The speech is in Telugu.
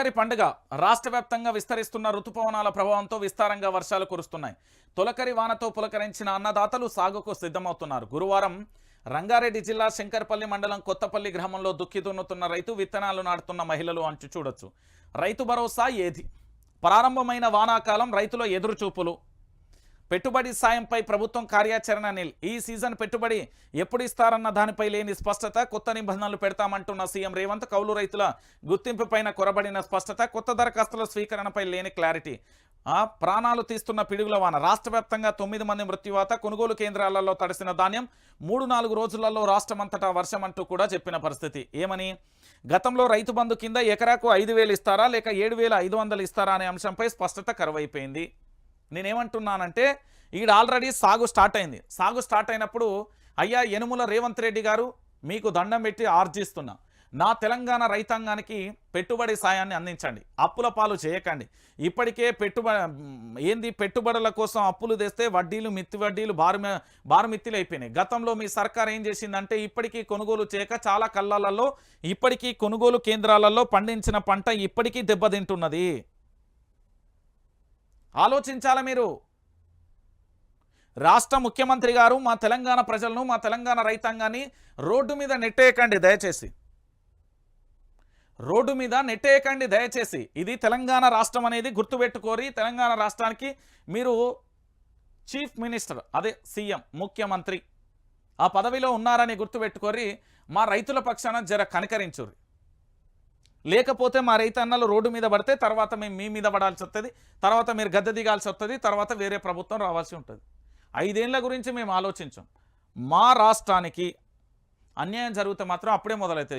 తొలకరి పండుగ రాష్ట్ర వ్యాప్తంగా విస్తరిస్తున్న రుతుపవనాల ప్రభావంతో విస్తారంగా వర్షాలు కురుస్తున్నాయి. తొలకరి వానతో పులకరించిన అన్నదాతలు సాగుకు సిద్ధమవుతున్నారు. గురువారం రంగారెడ్డి జిల్లా శంకర్పల్లి మండలం కొత్తపల్లి గ్రామంలో దుక్కి దున్నుతున్న రైతు విత్తనాలు నాటుతున్న మహిళలు అంచు చూడొచ్చు. రైతు భరోసా ఏది? ప్రారంభమైన వానాకాలం రైతుల ఎదురుచూపులు. పెట్టుబడి సాయంపై ప్రభుత్వం కార్యాచరణ నిల్ ఈ సీజన్ పెట్టుబడి ఎప్పుడు ఇస్తారన్న దానిపై లేని స్పష్టత కొత్త నిబంధనలు పెడతామంటున్న సీఎం రేవంత్ కౌలు రైతుల గుర్తింపుపైన కొరబడిన స్పష్టత కొత్త దరఖాస్తుల స్వీకరణపై లేని క్లారిటీ. ఆ ప్రాణాలు తీస్తున్న పిడుగుల వాన. రాష్ట్ర వ్యాప్తంగా తొమ్మిది మంది మృత్యువాత కొనుగోలు కేంద్రాలలో తడిసిన ధాన్యం మూడు నాలుగు రోజులలో రాష్ట్రమంతటా వర్షం అంటూ కూడా చెప్పిన పరిస్థితి. ఏమని? గతంలో రైతు బంధు కింద ఎకరాకు ఐదు వేలు ఇస్తారా లేక ఏడు వేల ఐదు వందలు ఇస్తారా అనే అంశంపై స్పష్టత కరువైపోయింది. నేనేమంటున్నానంటే ఈడ ఆల్రెడీ సాగు స్టార్ట్ అయింది. సాగు స్టార్ట్ అయినప్పుడు అయ్యా యనుముల రేవంత్ రెడ్డి గారు మీకు దండం పెట్టి ఆర్జిస్తున్నా. నా తెలంగాణ రైతాంగానికి పెట్టుబడి సాయాన్ని అందించండి. అప్పుల పాలు చేయకండి. ఇప్పటికే పెట్టుబడి ఏంది పెట్టుబడుల కోసం అప్పులు తెస్తే వడ్డీలు మిత్తి వడ్డీలు బారు బారుమిత్తిలు అయిపోయినాయి. గతంలో మీ సర్కార్ ఏం చేసిందంటే ఇప్పటికీ కొనుగోలు చేయక చాలా కళ్ళలలో ఇప్పటికీ కొనుగోలు కేంద్రాలలో పండించిన పంట ఇప్పటికీ దెబ్బతింటున్నది. ఆలోచించాలా మీరు? రాష్ట్ర ముఖ్యమంత్రి గారు మా తెలంగాణ ప్రజలను మా తెలంగాణ రైతాంగాన్ని రోడ్డు మీద నెట్టేయకండి దయచేసి. రోడ్డు మీద నెట్టేయకండి దయచేసి. ఇది తెలంగాణ రాష్ట్రం అనేది గుర్తుపెట్టుకోరి తెలంగాణ రాష్ట్రానికి మీరు చీఫ్ మినిస్టర్ అదే సీఎం ముఖ్యమంత్రి ఆ పదవిలో ఉన్నారని గుర్తుపెట్టుకోరి మా రైతుల పక్షాన జర కనికరించుర్రి. లేకపోతే మా రైతన్నలు రోడ్డు మీద పడితే తర్వాత మేము మీ మీద పడాల్సి వస్తుంది తర్వాత మీరు గద్దె దిగాల్సి వస్తుంది తర్వాత వేరే ప్రభుత్వం రావాల్సి ఉంటుంది. ఐదేళ్ళ గురించి మేము ఆలోచించాం. మా రాష్ట్రానికి అన్యాయం జరిగితే మాత్రం అప్పుడే మొదలవుతుంది